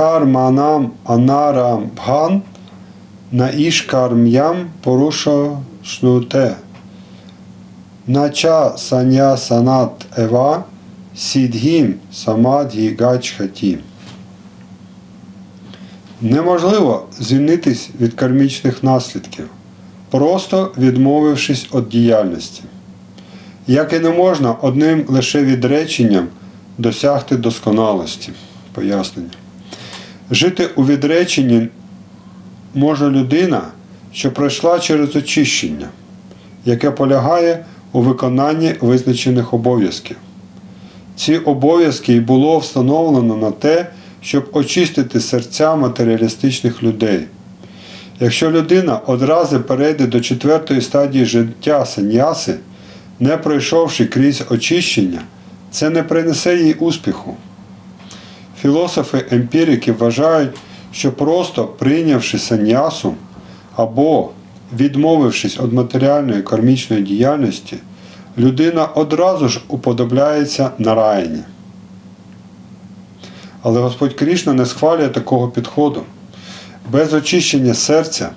Карманам анарам бган на ішкарм'ям поруша шнуте. Нача саня санат ева сідгім самадгі гачхаті. Неможливо звільнитись від кармічних наслідків, просто відмовившись від діяльності. Як і не можна одним лише відреченням досягти досконалості. Пояснення. Жити у відреченні може людина, що пройшла через очищення, яке полягає у виконанні визначених обов'язків. Ці обов'язки й було встановлено на те, щоб очистити серця матеріалістичних людей. Якщо людина одразу перейде до четвертої стадії життя саньяси, не пройшовши крізь очищення, це не принесе їй успіху. Філософи емпірики вважають, що просто прийнявши саньясу або відмовившись від матеріальної кармічної діяльності, людина одразу ж уподобляється нараянні. Але Господь Крішна не схвалює такого підходу. Без очищення серця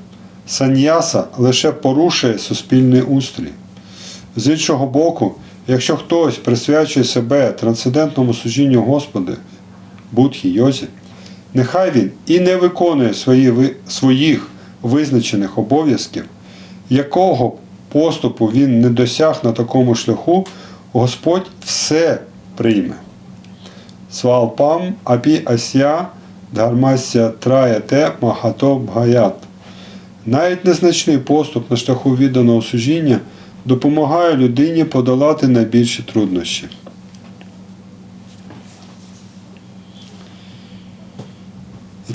саньяса лише порушує суспільний устрій. З іншого боку, якщо хтось присвячує себе трансцендентному служінню Господи, Будхі Йозі, нехай він і не виконує свої, своїх визначених обов'язків, якого поступу він не досяг на такому шляху, Господь все прийме. Свалпам апі ася дharmasya траяте махато бгаят. Навіть незначний поступ на шляху відданого служіння допомагає людині подолати найбільші труднощі.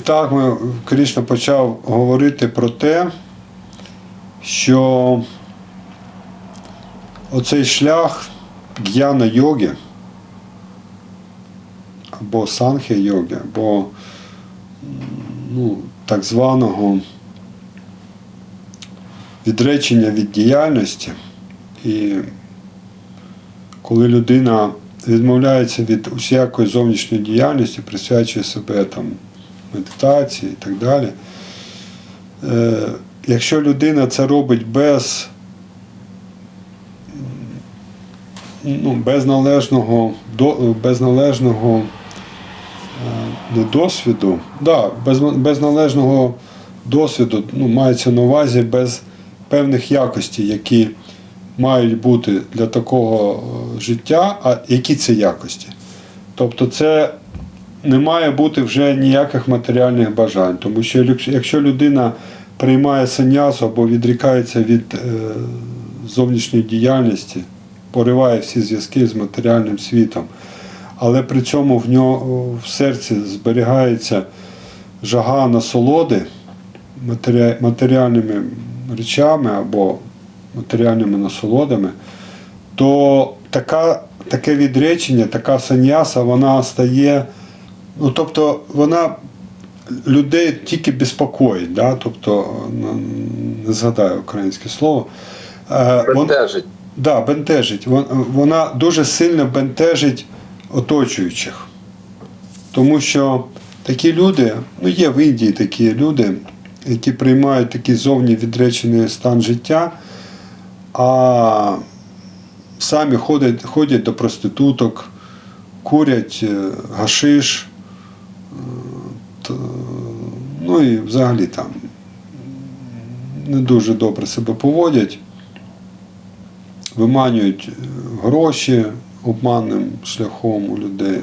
Так ми Кришна почав говорити про те, що оцей шлях г'яна йоги або санхя йоги, або ну, так званого відречення від діяльності. І коли людина відмовляється від усякої зовнішньої діяльності, присвячує себе там медитації і так далі. Е, якщо людина це робить без, ну, без належного, без належного е, не досвіду, да, без, без належного досвіду, ну, мається на увазі без певних якостей, які мають бути для такого е, життя, а які це якості? Тобто це не має бути вже ніяких матеріальних бажань, тому що якщо- людина приймає санясу або відрікається від е, зовнішньої діяльності, пориває всі зв'язки з матеріальним світом, але при цьому в нього в серці зберігається жага насолоди матеріальними речами або матеріальними насолодами, то така, таке відречення, така саняса, вона стає, ну тобто вона людей тільки безпокоїть, да? тобто не згадаю українське слово. Е, вон- Бентежить. Да, бентежить. Вон- Вона дуже сильно бентежить оточуючих. Тому що такі люди, ну є в Індії такі люди, які приймають такий зовні відречений стан життя, а самі ходять, ходять до проституток, курять е, гашиш, ну і взагалі там не дуже добре себе поводять виманюють е, гроші обманним шляхом у людей,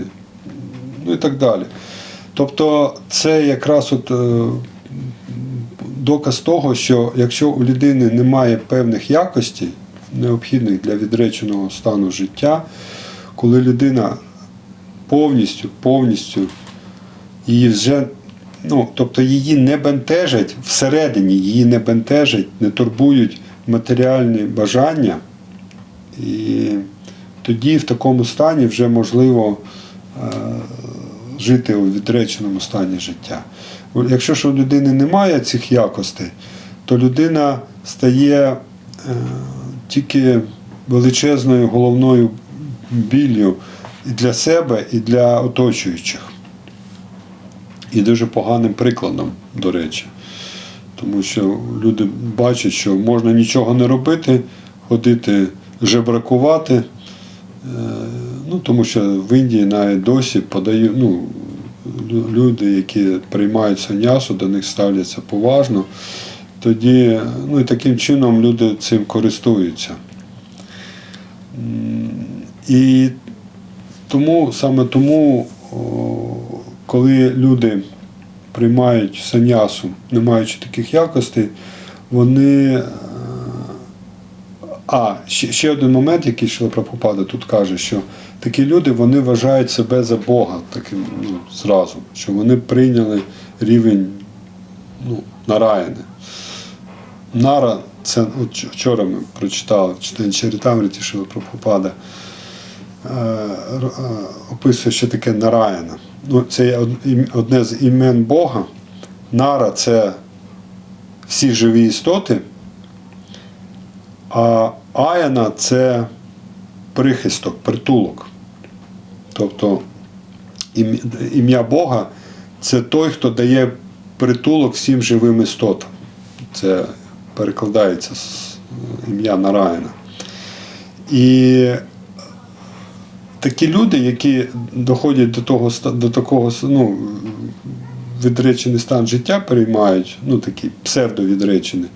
ну і так далі. Тобто це якраз от е, доказ того, що якщо у людини немає певних якостей, необхідних для відреченого стану життя, коли людина повністю, повністю її вже, ну, тобто її не бентежать всередині, її не бентежать, не турбують матеріальні бажання, і тоді в такому стані вже можливо е, жити у відреченому стані життя. Якщо ж у людини немає цих якостей, то людина стає е, тільки величезною головною біллю і для себе, і для оточуючих. І дуже поганим прикладом, до речі. Тому що люди бачать, що можна нічого не робити, ходити жебракувати. Е, Ну, тому що в Індії навіть досі подають ну, люди, які приймають санясу, до них ставляться поважно. Тоді, ну і таким чином люди цим користуються. І тому, саме тому, коли люди приймають санясу, не маючи таких якостей, вони. е, А, ще, ще один момент, який Шила Прабхупада тут каже, що такі люди вони вважають себе за Бога таким ну, зразу, що вони прийняли рівень ну, нараяни. Нара, це от вчора ми прочитали в Чарітамріті Шила Прабхупада. е, е, описує, що таке нараяна. Ну, це одне з імен Бога. Нара це всі живі істоти, а аяна це прихисток, притулок. Тобто ім'я Бога це той, хто дає притулок всім живим істотам. Це перекладається з ім'я Нараяна. І такі люди, які доходять до того до такого ну, відречений стан життя переймають, ну такий псевдовідречений,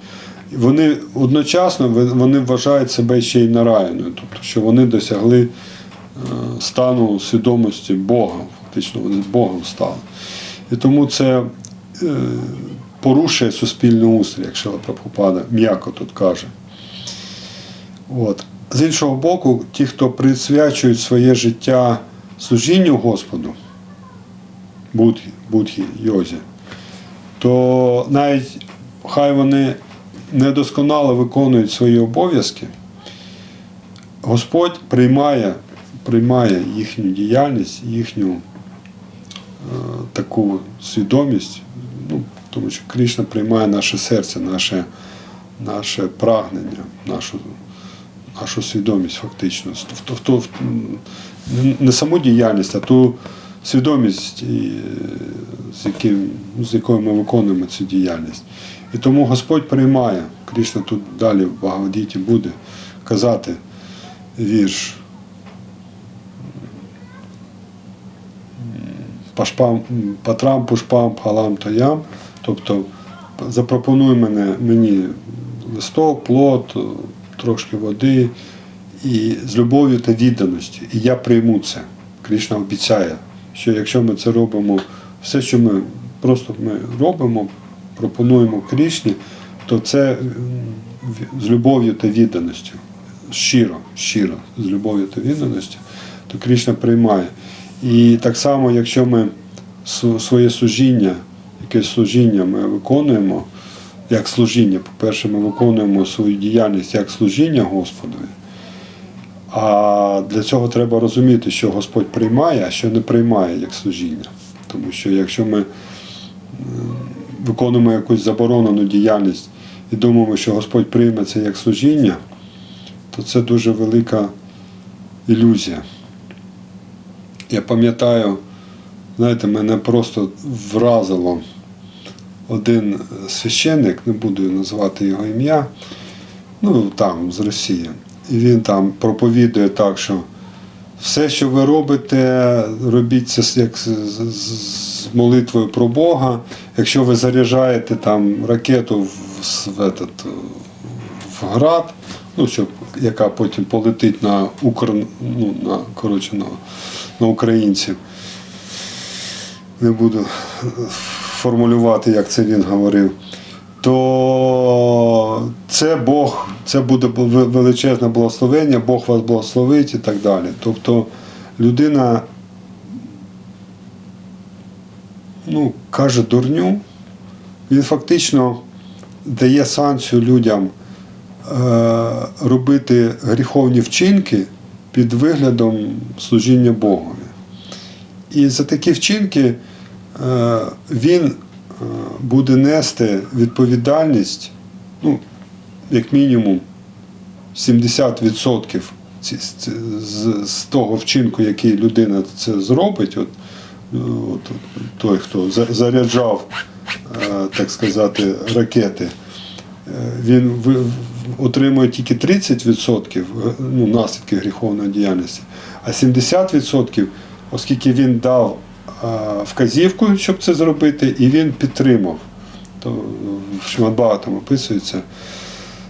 вони одночасно вони вважають себе ще й нараяною, тобто, що вони досягли е, стану свідомості Бога, фактично вони Богом стали. І тому це е, порушує суспільний устрій, як Шила Прабхупада м'яко тут каже. От. З іншого боку, ті, хто присвячують своє життя служінню Господу, будхі, будхі йозі, то навіть хай вони недосконало виконують свої обов'язки, Господь приймає, приймає їхню діяльність, їхню е, таку свідомість, ну, тому що Кришна приймає наше серце, наше, наше прагнення, нашу, нашу свідомість фактично. В, в, в, в, не- саму діяльність, а ту свідомість, з, яким, з якою ми виконуємо цю діяльність. І тому Господь приймає. Кришна тут далі в Багавадіті буде казати вірш. Пашпам, патрам, пушпам, пхалам таям. Тобто запропонуй мене, мені листок, плод, трошки води і з любов'ю та відданості. І я прийму це. Кришна обіцяє, що якщо ми це робимо, все, що ми просто ми робимо, пропонуємо Кришні, то це з любов'ю та відданістю. Щиро, щиро, з любов'ю та відданістю, то Кришна приймає. І так само, якщо ми своє служіння, якесь служіння ми виконуємо, як служіння, по-перше, ми виконуємо свою діяльність як служіння Господові. А для цього треба розуміти, що Господь приймає, а що не приймає як служіння. Тому що якщо ми виконуємо якусь заборонену діяльність і думаємо, що Господь прийме це як служіння, то це дуже велика ілюзія. Я пам'ятаю, знаєте, мене просто вразило один священник, не буду називати його ім'я, ну там з Росії. І він там проповідує так, що все, що ви робите, робіть це як з, молитвою про Бога. Якщо ви заряджаєте там ракету в, в, этот, в град, ну, щоб, яка потім полетить на Укр, ну, на, коротше, на, на українців. Не буду формулювати, як це він говорив. То це Бог, це буде величезне благословення, Бог вас благословить і так далі. Тобто людина ну, каже дурню, він фактично дає санкцію людям е, робити гріховні вчинки під виглядом служіння Богові. І за такі вчинки він е, буде нести відповідальність, ну, як мінімум 70% ці- ці- з, того вчинку, який людина це зробить, от, от, той, хто заряджав, е, так сказати, ракети, е, він отримує тільки 30% е, ну, наслідки гріховної діяльності, а 70%, оскільки він дав е, вказівку, щоб це зробити, і він підтримав. То в Шимадбага описується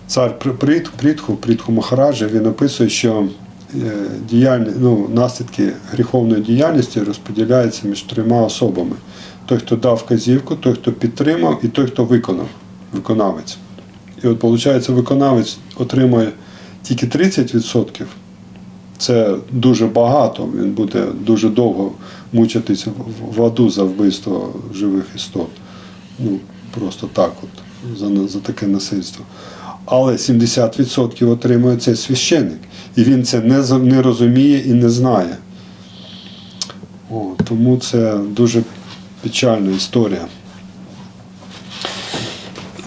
цар При- Прит- Притху, Притху Махараджа, він описує, що е, діяльні, ну, наслідки гріховної діяльності розподіляються між трьома особами: той, хто дав вказівку, той, хто підтримав, і той, хто виконав, виконавець. І от, виходить, виконавець отримує тільки 30%. Це дуже багато. Він буде дуже довго мучитись в- в аду за вбивство живих істот. Ну, просто так, от, за, за таке насильство. Але 70% отримує цей священник. І він це не, не розуміє і не знає. О, тому це дуже печальна історія.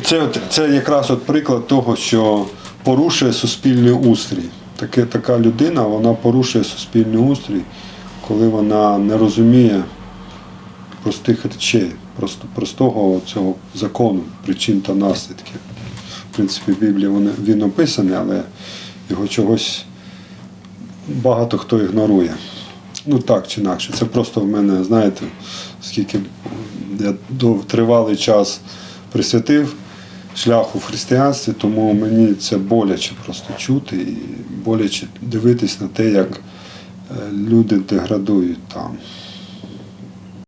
Це, це якраз от приклад того, що порушує суспільний устрій. Таке, така людина вона порушує суспільний устрій, коли вона не розуміє простих речей, просто, простого цього закону, причин та наслідків. В принципі, в Біблії він, він описаний, але його чогось багато хто ігнорує. Ну так чи інакше. Це просто в мене, знаєте, скільки я тривалий час присвятив шляху в християнстві, тому мені це боляче просто чути і боляче дивитись на те, як е, люди деградують там.